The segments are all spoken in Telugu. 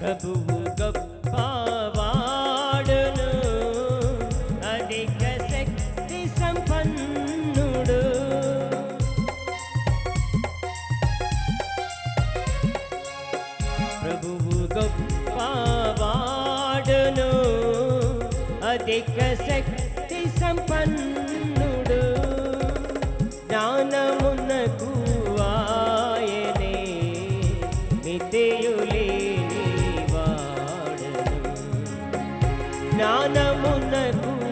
ప్రభువు గొప్పవాడును. అధిక శక్తి సంపన్నుడు. ప్రభువు గొప్పవాడును. అధిక శక్తి సంపన్నుడు. జ్ఞానమునకు ఆయనే. నిత్యు జ్ఞానమునకు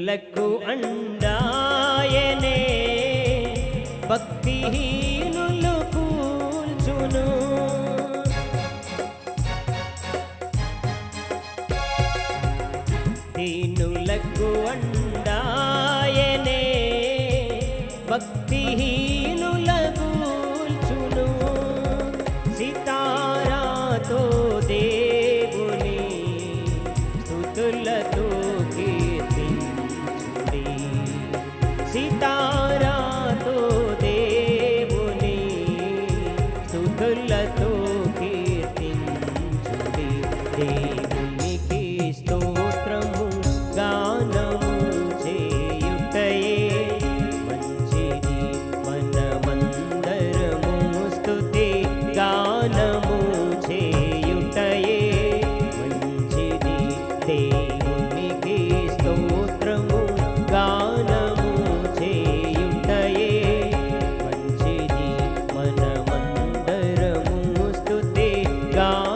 భక్తులకు అండాయనే భక్తి కూల్చును. అండాయనే భక్తిహీనుల కూల్చును. సితారాతో దేవుని సుతులతో स्तोत्रमुे युतये वी मनमन्धरमु स्तुते गानमुे युतये ते मुमिके स्तोत्रमु गानमुे युतये पञ्चि मनमन्धरमु स्तुते गा